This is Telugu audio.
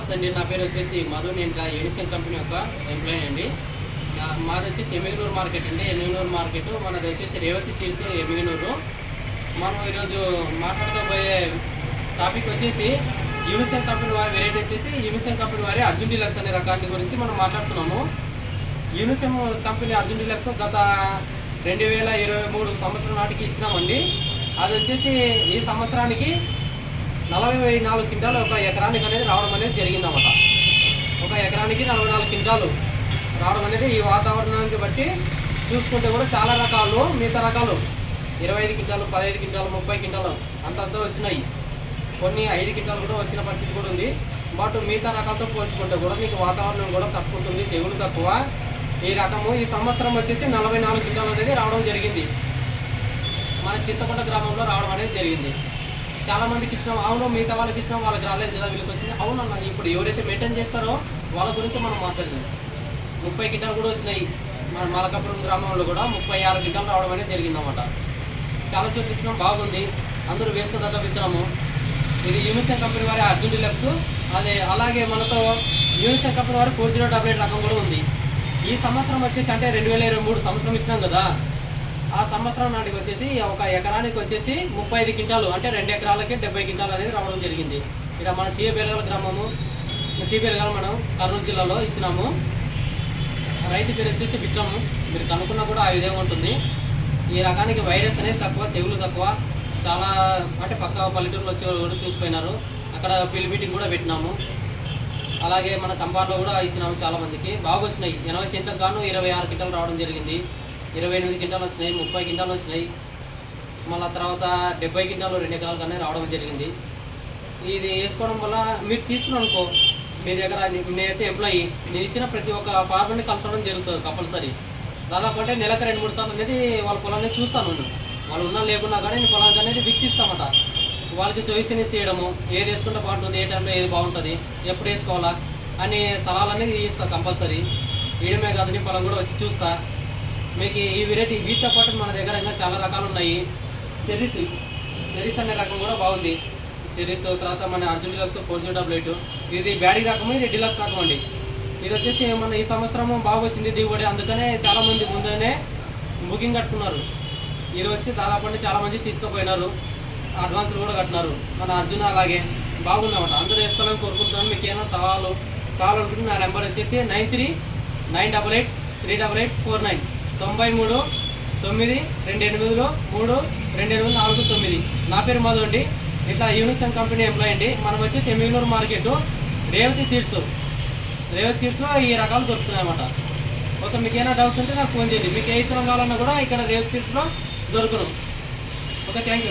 నమస్తే అండి నా పేరు వచ్చేసి మధు. నేను ఇంకా ఎడిసన్ కంపెనీ యొక్క ఎంప్లాయీ అండి. మాది వచ్చేసి ఎమ్మిగనూరు మార్కెట్ అండి. ఎమ్మిగనూరు మార్కెట్ మనది వచ్చేసి రేవతి సీడ్స్ ఎమ్మిగనూరు మనం ఈరోజు మాట్లాడుకోబోయే టాపిక్ వచ్చేసి యూనిసెన్ కంపెనీ వారి వెరైటీ వచ్చేసి యూనిసెన్ కంపెనీ వారి అర్జున్ డిలక్స్ అనే రకాన్ని గురించి మనం మాట్లాడుతున్నాము. యూనిసెన్ కంపెనీ అర్జున్ డిలక్స్ గత రెండు వేల ఇరవై మూడు సంవత్సరం నాటికి ఇచ్చినామండి. అది వచ్చేసి ఈ సంవత్సరానికి నలభై నాలుగు క్వింటాలు ఒక ఎకరానికి అనేది రావడం అనేది జరిగిందన్నమాట. ఒక ఎకరానికి నలభై నాలుగు క్వింటాలు రావడం అనేది ఈ వాతావరణానికి బట్టి చూసుకుంటే కూడా చాలా రకాలు మిగతా రకాలు. ఇరవై ఐదు క్వింటాలు పదహైదు క్వింటాలు ముప్పై క్వింటాలు అంతంత వచ్చినాయి. కొన్ని ఐదు క్వింటాలు కూడా వచ్చిన పరిస్థితి కూడా ఉంది. బట్ మిగతా రకాలతో పోల్చుకుంటే కూడా మీకు వాతావరణం కూడా తక్కువ ఉంటుంది తెగులు తక్కువ. ఈ రకము ఈ సంవత్సరం వచ్చేసి నలభై నాలుగు క్వింటాలు అనేది రావడం జరిగింది. మన చింతపంట గ్రామంలో రావడం అనేది జరిగింది. చాలా మందికి ఇచ్చినాం. అవును మిగతా వాళ్ళకి ఇచ్చినాం వాళ్ళకి రాలేదు కదా వీళ్ళకి వచ్చింది. అవును అన్న ఇప్పుడు ఎవరైతే మెయింటైన్ చేస్తారో వాళ్ళ గురించి మనం మాట్లాడలేదు ముప్పై గిడ్డలు కూడా వచ్చినాయి. మన మలకాపురం గ్రామంలో కూడా ముప్పై ఆరు గిడ్డలు రావడం అనేది జరిగిందన్నమాట. చాలా చోట్ల ఇచ్చినాం బాగుంది. అందరూ వేసుకున్న విత్తనము. ఇది యూనిసెన్ కంపెనీ వారి అర్జున్ డిలక్స్. అదే అలాగే మనతో యూనిసెన్ కంపెనీ వారి ఫోర్ జీరో టాబ్లెట్ రకం కూడా ఉంది. ఈ సంవత్సరం వచ్చేసి అంటే రెండు వేల ఇరవై మూడు సంవత్సరం ఇచ్చినాం కదా. ఆ సంవత్సరం నాటికి వచ్చేసి ఒక ఎకరానికి వచ్చేసి ముప్పై ఐదు క్వింటాలు అంటే రెండు ఎకరాలకి డెబ్బై క్వింటాలు అనేది రావడం జరిగింది. ఇక్కడ మన సిఏబెలగల గ్రామము సిబిఎల్గల మనం కర్నూలు జిల్లాలో ఇచ్చినాము. రైతు పేరు వచ్చేసి విక్రము. మీరు కనుక్కున్నా కూడా ఆ విధంగా ఉంటుంది. ఈ రకానికి వైరస్ అనేది తక్కువ తెగులు తక్కువ. చాలా అంటే పక్క పల్లెటూరులో వచ్చే కూడా చూసిపోయినారు. అక్కడ పిల్లి మీటింగ్ కూడా పెట్టినాము. అలాగే మన కంబార్లో కూడా ఇచ్చినాము చాలామందికి. బాగా వచ్చినాయి. ఎనభై సెంట్లకు గాను ఇరవై ఆరు క్వింటాలు రావడం జరిగింది. ఇరవై ఎనిమిది క్వింటాలు వచ్చినాయి ముప్పై క్వింటాలు వచ్చినాయి. మళ్ళీ తర్వాత డెబ్బై క్వింటాలు రెండు ఎకరాల కన్నా రావడం జరిగింది. ఇది వేసుకోవడం వల్ల మీరు తీసుకున్నాను అనుకో మీ దగ్గర నేనైతే ఎంప్లాయీ నేను ఇచ్చిన ప్రతి ఒక్క ఫార్మర్ని కలసడం జరుగుతుంది కంపల్సరీ దాదాపు అంటే నెలకు రెండు మూడు సార్లు అనేది వాళ్ళ పొలాన్ని చూస్తాను నేను. వాళ్ళు ఉన్నా లేకున్నా కానీ నేను పొలానికి అనేది విచ్చిస్తామట వాళ్ళకి సొయిసిని చేయడము ఏది వేసుకుంటే బాగుంటుంది ఏ టైంలో ఏది బాగుంటుంది ఎప్పుడు వేసుకోవాలా అనే సలహాలు అనేది ఇస్తాను కంపల్సరీ వేయడమే కాదు నేను పొలం కూడా వచ్చి చూస్తాను మీకు ఈ వెరైటీ వీటితో పాటు మన దగ్గర ఇంకా చాలా రకాలు ఉన్నాయి. చెర్రీస్ చెర్రీస్ అనే రకం కూడా బాగుంది. చెర్రీస్ తర్వాత మన Arjun deluxe four G double eight ఇది బ్యాడీ రకము ఇది డిలక్స్ రకం అండి. ఇది వచ్చేసి మన ఈ సంవత్సరం బాగా వచ్చింది దిగుబడి. అందుకనే చాలామంది ముందునే బుకింగ్ కట్టుకున్నారు. ఇది వచ్చి దాదాపు అంటే చాలామంది తీసుకుపోయినారు. అడ్వాన్స్లు కూడా కట్టినారు. మన అర్జున్ అలాగే బాగుందన్నమాట అందరూ వేసుకోవాలని కోరుకుంటున్నాను. మీకు ఏమైనా సవాలు కావాలనుకుంటే నా నెంబర్ వచ్చేసి nine three nine double eight three double eight four nine. తొంభై మూడు తొమ్మిది రెండు ఎనిమిదిలో మూడు రెండు ఎనిమిది నాలుగు తొమ్మిది. నా పేరు మధు అండి. ఇట్లా యూనిసన్ కంపెనీ ఎంప్లాయ్ అండి. మనం వచ్చి సెమిగ్నూర్ market Revathi seeds. Revathi seeds ఈ రకాలు దొరుకుతున్నాయి అన్నమాట. ఓకే మీకు ఏమైనా డౌట్స్ ఉంటే నాకు ఫోన్ చేయండి. మీకు ఏ ఇతరం కావాలన్నా కూడా ఇక్కడ రేవతి సీడ్స్లో దొరుకును. Okay thank you